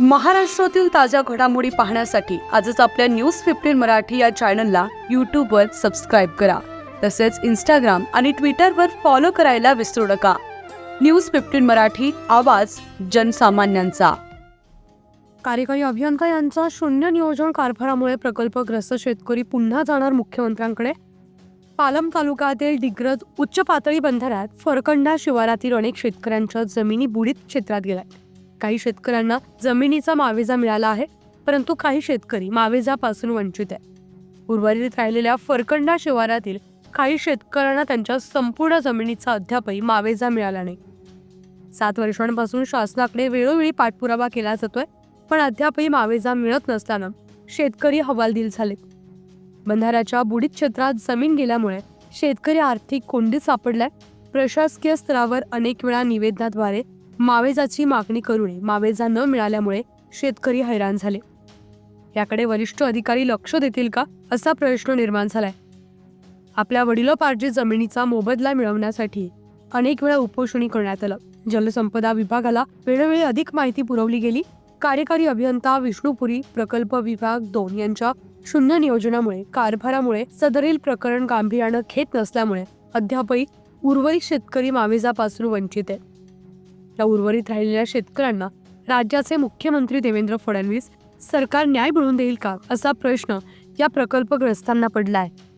महाराष्ट्रातील ताज्या घडामोडी पाहण्यासाठी आजच आपल्या न्यूज फिफ्टीन मराठी या चॅनलला यूट्यूबवर सबस्क्राईब करा. तसेच इंस्टाग्राम आणि ट्विटरवर फॉलो करायला विसरू नका. न्यूज फिफ्टीन मराठी आवाज जनसामान्यांचा. कार्यकारी अभियंता यांचा शून्य नियोजन कारभारामुळे प्रकल्पग्रस्त शेतकरी पुन्हा जाणार मुख्यमंत्र्यांकडे. पालम तालुक्यातील डिग्रज उच्च पातळी बंधाऱ्यात फरकंडा शिवारातील अनेक शेतकऱ्यांच्या जमिनी बुडीत क्षेत्रात गेल्या काही शेतकऱ्यांना जमिनीचा मावेजा मिळाला आहे परंतु काही शेतकरी मावेजापासून वंचित आहे उर्वरित राहिलेल्या फरकंडा शिवारातील काही शेतकऱ्यांना त्यांच्या संपूर्ण जमिनीचा अद्यापही मावेजा मिळाला नाही. सात वर्षांपासून शासनाकडे वेळोवेळी पाठपुरावा केला जातोय पण अद्यापही मावेजा मिळत नसताना शेतकरी हवालदिल झाले. बंधाऱ्याच्या बुडीत क्षेत्रात जमीन गेल्यामुळे शेतकरी आर्थिक कोंडीत सापडलाय प्रशासकीय स्तरावर अनेक वेळा निवेदनाद्वारे मावेजाची मागणी करूनही मावेजा न मिळाल्यामुळे शेतकरी हैराण झाले. याकडे वरिष्ठ अधिकारी लक्ष देतील का असा प्रश्न निर्माण झालाय. आपल्या वडिलोपार्जित जमिनीचा मोबदला मिळवण्यासाठी अनेक वेळा उपोषणी करण्यात आलं. जलसंपदा विभागाला वेळोवेळी अधिक माहिती पुरवली गेली. कार्यकारी अभियंता विष्णुपुरी प्रकल्प विभाग दोन यांच्या शून्य नियोजनामुळे कारभारामुळे सदरील प्रकरण गांभीर्यानं घेत नसल्यामुळे अद्यापही उर्वरित शेतकरी मावेजापासून वंचित आहेत. त्या उर्वरित राहिलेल्या शेतकऱ्यांना राज्याचे मुख्यमंत्री देवेंद्र फडणवीस सरकार न्याय मिळवून देईल का असा प्रश्न या प्रकल्पग्रस्तांना पडला आहे